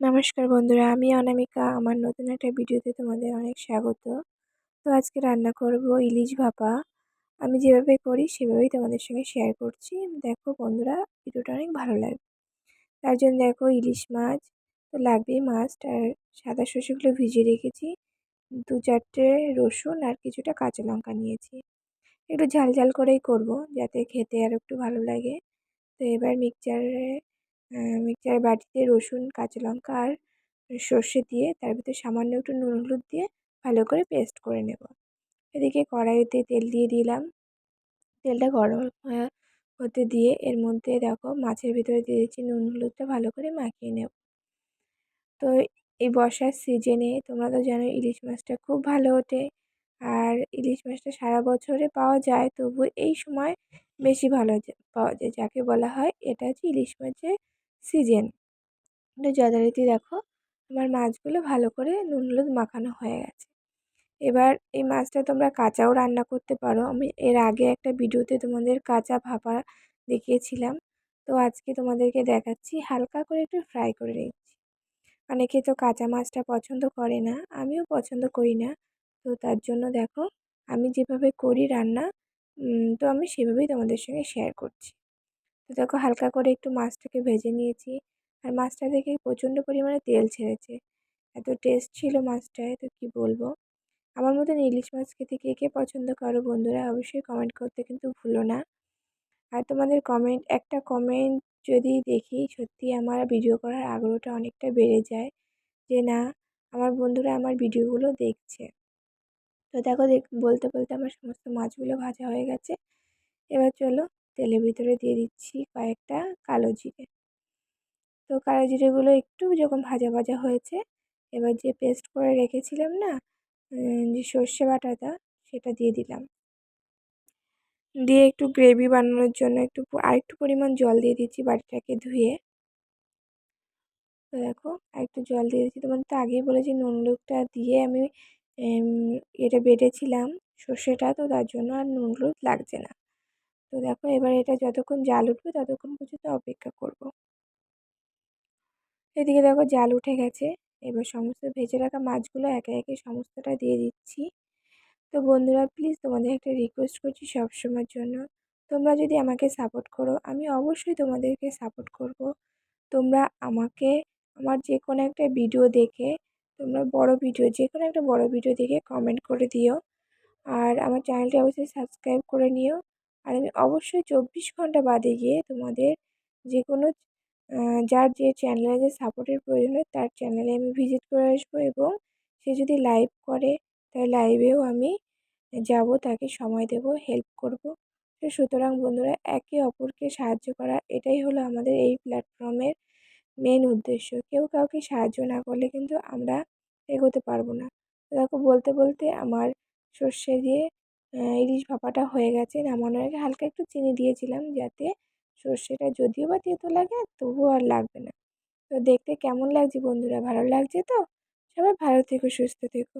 নমস্কার বন্ধুরা, আমি অনামিকা। আমার নতুন একটা ভিডিওতে তোমাদের অনেক স্বাগত। তো আজকে রান্না করব ইলিশ ভাপা। আমি যেভাবে করি সেভাবেই তোমাদের সঙ্গে শেয়ার করছি। দেখো বন্ধুরা, ভিডিওটা অনেক ভালো লাগবে। তার জন্য দেখো ইলিশ মাছ, তো লাগবেই মাছ। আর সাদা শস্যগুলো ভিজিয়ে রেখেছি। দু চারটে রসুন আর কিছুটা কাঁচা লঙ্কা নিয়েছি। একটু ঝাল ঝাল করেই করব, যাতে খেতে আর একটু ভালো লাগে। তো এবার মিক্সচারে মিক্সচার বাটিতে রসুন, কাঁচা লঙ্কা আর সর্ষে দিয়ে তার ভিতরে সামান্য একটু নুন, হলুদ দিয়ে ভালো করে পেস্ট করে নেব। এদিকে কড়াইতে তেল দিয়ে দিলাম। তেলটা গরম হতে দিয়ে এর মধ্যে দেখো মাছের ভিতরে দিয়ে দিচ্ছি নুন, হলুদটা ভালো করে মাখিয়ে নেব। তো এই বর্ষার সিজনে তোমরা তো জানো ইলিশ মাছটা খুব ভালো ওঠে। আর ইলিশ মাছটা সারা বছরে পাওয়া যায়, তবু এই সময় বেশি ভালো পাওয়া যায়, যাকে বলা হয় এটা হচ্ছে ইলিশ মাছের সিজন। তো যথারীতি দেখো, আমার মাছগুলো ভালো করে নুন হলুদ মাখানো হয়ে গেছে। এবার এই মাছটা তোমরা কাঁচাও রান্না করতে পারো। আমি এর আগে একটা ভিডিওতে তোমাদের কাঁচা ভাপা দেখিয়েছিলাম। তো আজকে তোমাদেরকে দেখাচ্ছি, হালকা করে একটু ফ্রাই করে নিচ্ছি। অনেকে তো কাঁচা মাছটা পছন্দ করে না, আমিও পছন্দ করি না। তো তার জন্য দেখো, আমি যেভাবে করি রান্না তো আমি সেভাবেই তোমাদের সঙ্গে শেয়ার করছি। তো দেখো হালকা করে একটু মাছটাকে ভেজে নিয়েছি। আর মাছটা দেখে প্রচণ্ড পরিমাণে তেল ছেড়েছে। এত টেস্ট ছিল মাছটায়, তো কী বলব? আমার মতন ইলিশ মাছ খেতে কে কে পছন্দ করো বন্ধুরা, অবশ্যই কমেন্ট করতে কিন্তু ভুলো না। আর তোমাদের কমেন্ট একটা কমেন্ট যদি দেখি সত্যি আমার ভিডিও করার আগ্রহটা অনেকটা বেড়ে যায় যে না, আমার বন্ধুরা আমার ভিডিওগুলো দেখছে। তো দেখো দেখ, বলতে বলতে আমার সমস্ত মাছগুলো ভাজা হয়ে গেছে। এবার চলো তেলের ভিতরে দিয়ে দিচ্ছি কয়েকটা কালো জিরে। তো কালো জিরেগুলো একটু যখন ভাজা ভাজা হয়েছে, এবার যে পেস্ট করে রেখেছিলাম না যে সর্ষে বাটাটা, সেটা দিয়ে দিলাম। দিয়ে একটু গ্রেভি বানানোর জন্য একটু আরেকটু পরিমাণ জল দিয়ে দিচ্ছি বাটিটাকে ধুয়ে। তো দেখো, আরেকটু জল দিয়ে দিচ্ছি। তোমাদের তো আগেই বলেছি, নুন লুকটা দিয়ে আমি এটা বেটেছিলাম সর্ষেটা, তো তার জন্য আর নুন হলুদ লাগছে না। তো দেখো এবার এটা যতক্ষণ জাল উঠবে ততক্ষণ পর্যন্ত অপেক্ষা করব। এদিকে দেখো জাল উঠে গেছে। এবার সমস্ত ভেজে রাখা মাছগুলো একে একে সমস্তটা দিয়ে দিচ্ছি। তো বন্ধুরা প্লিজ তোমাদের একটা রিকোয়েস্ট করছি সবসময়ের জন্য। তোমরা যদি আমাকে সাপোর্ট করো, আমি অবশ্যই তোমাদেরকে সাপোর্ট করব। তোমরা আমাকে আমার যে কোনো একটা ভিডিও দেখে, তোমরা বড় ভিডিও যে কোনো একটা বড় ভিডিও দেখে কমেন্ট করে দিও। আর আমার চ্যানেলটি অবশ্যই সাবস্ক্রাইব করে নিও। আর আমি অবশ্যই চব্বিশ ঘণ্টা বাদে গিয়ে তোমাদের যে কোনো যার যে চ্যানেলে যে সাপোর্টের প্রয়োজন হয়, তার চ্যানেলে আমি ভিজিট করে আসব এবং সে যদি লাইভ করে তাই লাইভেও আমি যাব, তাকে সময় দেব হেল্প করব। তো সুতরাং বন্ধুরা, একে অপরকে সাহায্য করা, এটাই হলো আমাদের এই প্ল্যাটফর্মের মেন উদ্দেশ্য। কেউ কাউকে সাহায্য না করলে কিন্তু আমরা এগোতে পারব না। দেখো, বলতে বলতে আমার সর্ষে দিয়ে ইলিশ ভাপাটা হয়ে গেছে। নামানোর আগে হালকা একটু চিনি দিয়েছিলাম যাতে সর্ষেটা যদিও বা তেতো লাগে, তবুও আর লাগবে না। তো দেখতে কেমন লাগছে বন্ধুরা? ভালো লাগছে তো? সবাই ভালো থেকো, সুস্থ থেকো।